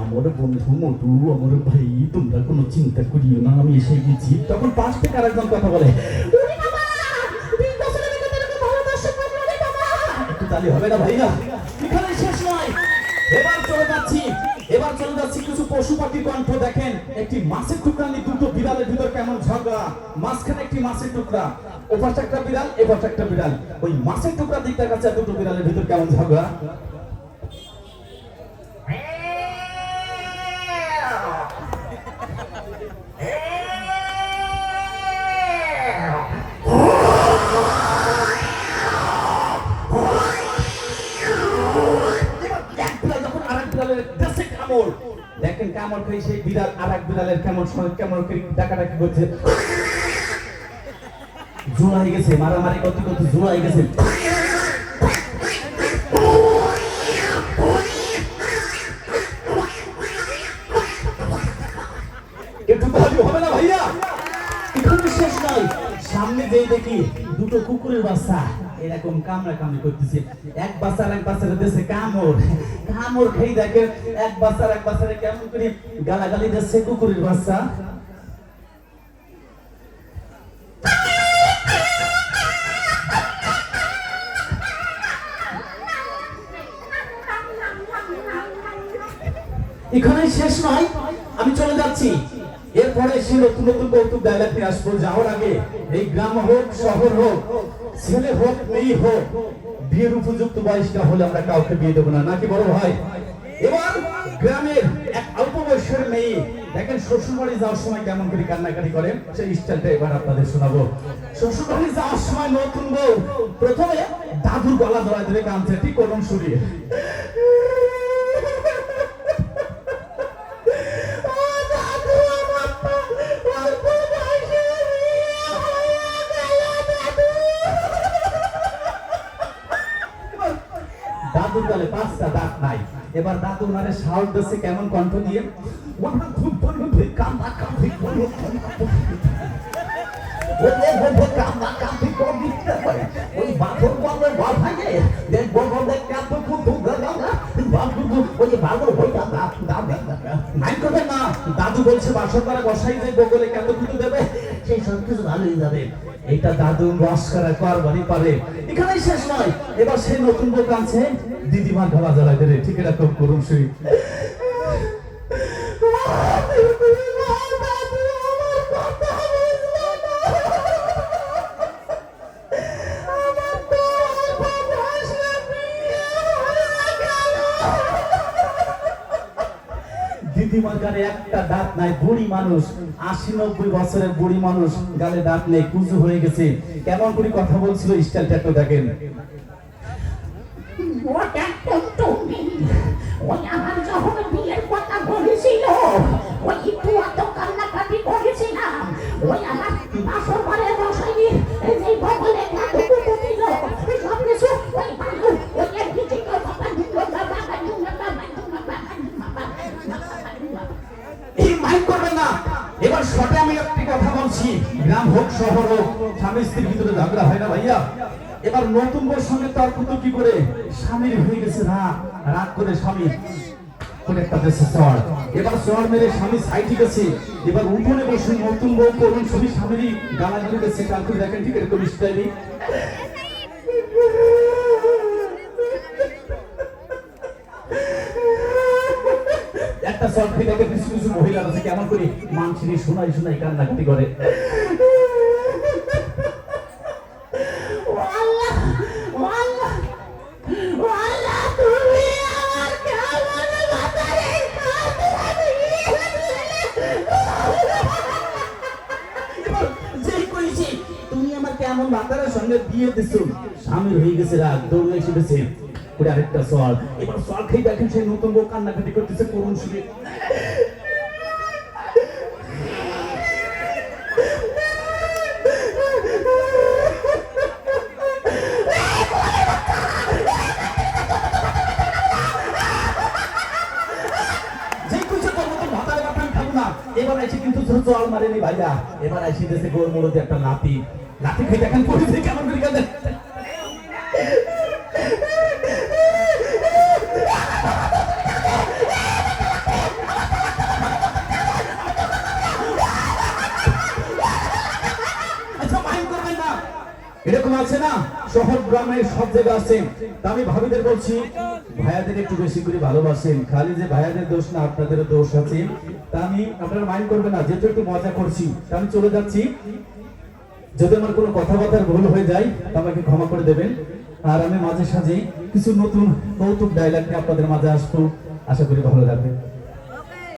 আমার বন্ধু মধু, আমার ভাই, তোমরা কোনো চিন্তা করিও না, আমি এসে গেছি। তখন পাশ থেকে আরেকজন কথা বলে একটু তালি হবে না ভাইয়া? এখানে শেষ নয়। এবার চলে যাচ্ছি, এবার চলে যাচ্ছি কিছু পশু পাখির কণ্ঠ। দেখেন, একটি মাছের টুকরা নিয়ে দুটো বিড়ালের ভিতর কেমন ঝগড়া। মাঝখানে একটি মাছের টুকরা, ওপাশে একটা বিড়াল, এপাশে একটা বিড়াল। ওই মাছের টুকরা দিক দেখাচ্ছে দুটো বিড়ালের ভিতর কেমন ঝগড়া? সেই বিড়াল আরেক বিড়ালের কেমন কেমন করছে। গেছে, মারামারি করতে করতে গেছে। একটু ভালো হবে না ভাইয়া? এখানে শেষ নয় সামনে যেই দেখি দুটো কুকুরের বাচ্চা। এরকম কামড়া কামড়ি করতেছে। এক বাচ্চার এক বাচ্চার দেশে কামড়। কামড় খেয়ে দেখে এক বাচ্চার এক বাচ্চারে কেমন করে গালাগালি দিচ্ছে কুকুরের বাচ্চা। এখানেই শেষ নয়, আমি চলে যাচ্ছি। এরপরে সে নতুন নতুন কৌতুক ডায়লগ নিয়ে আসব যাওয়ার আগে এই গ্রাম হোক, শহর হোক, ছেলে হোক, মেয়ে হোক, বিয়ের উপযুক্ত বয়সটা হলে আমরা কাউকে বিয়ে দেবো না। নাকি বড় ভাই? এবার গ্রামের এক অল্প বয়সের মেয়ে, দেখেন শ্বশুরবাড়ি যাওয়ার সময় কেমন করে কান্নাকাটি করেন সেই স্টাইলটা এবার আপনাদের শোনাবো। শ্বশুরবাড়ি যাওয়ার সময় নতুন বউ, প্রথমে দাদুর গলা ধরা ধরে কাঁদছে, ঠিক করুন শুনিয়ে গলে পাঁচটা দাঁত নাই। এবার দাদু ওনারে সাহস দিচ্ছে কেমন কণ্ঠ দিয়ে? ওনার খুব বলব বাঁধর হইতা মাইন্ড করবেন না? দাদু বলছে, বাসর করা বসাই যে বগলে কেন কিছু দেবে। কিছু ভালোই যাবে। এটা দাদু রস করা করবারই পারে। এখানেই শেষ নয়। এবার সেই নতুন বউ কাঁদছে। দিদিমা গলা জ্বালাই দেবে ঠিক এরকম করুন সেই গালে একটা দাঁত নাই, বুড়ি মানুষ, আশি নব্বই বছরের বুড়ি মানুষ গালে দাঁত নেই, কুজু হয়ে গেছে। কেমন করে কথা বলছিল স্টাইলটা একটু দেখেন। ওই আমার যখন বিয়ের কথা বলেছিল, ওই একটু কান্নাকাটি করেছিলাম। ওই আমার বাসর এই বগলে করবেন না। এবার আমি একটি কথা বলছি। গ্রাম হোক, শহর হোক, স্বামী স্ত্রীর ভিতরে ঝগড়া হয় না ভাইয়া। এবার নতুন সঙ্গে কি করে? স্বামীর হয়ে গেছে রাগ। করে স্বামী উঠোনে বসে নতুন বউ করুন, শুধু স্বামীরই গালা গালি গেছে কাল করে দেখেন, ঠিক এরকম সলফি দেখে কিছু কিছু মহিলা আছে কেমন করে? মানসিনী শোনাই শোনাই কান্নাকাটি করে। তুমি আমার কেমন সঙ্গে বিয়ে দিছো? স্বামীর হয়ে গেছে রাগ দৌড়ে এসে করে আরেকটা সল এবার সল খেয়ে দেখেন সেই নতুন বউ কান্নাকাটি করতেছে করুন না। এবার এসে কিন্তু জল মারেনি ভাইয়া। এবার এসে দেশে গোর মোড়তে একটা লাঠি লাঠি খেয়ে দেখেন পরিস্থিতি কেমন করে এরকম আছে না? শহর গ্রামে সব জায়গায় আছে। তা আমি ভাবিদের বলছি, ভাইয়াদের একটু বেশি করে ভালোবাসেন। খালি যে ভাইয়াদের দোষ না, আপনাদেরও দোষ আছে। তা আমি, আপনারা মাইন্ড করবেন না, যেহেতু একটু মজা করছি। তা আমি চলে যাচ্ছি। যদি আমার কোনো কথাবার্তার ভুল হয়ে যায়, তা আমাকে ক্ষমা করে দেবেন। আর আমি মাঝে সাঝে কিছু নতুন কৌতুক ডায়লগ নিয়ে আপনাদের মাঝে আসব। আশা করি ভালো লাগবে।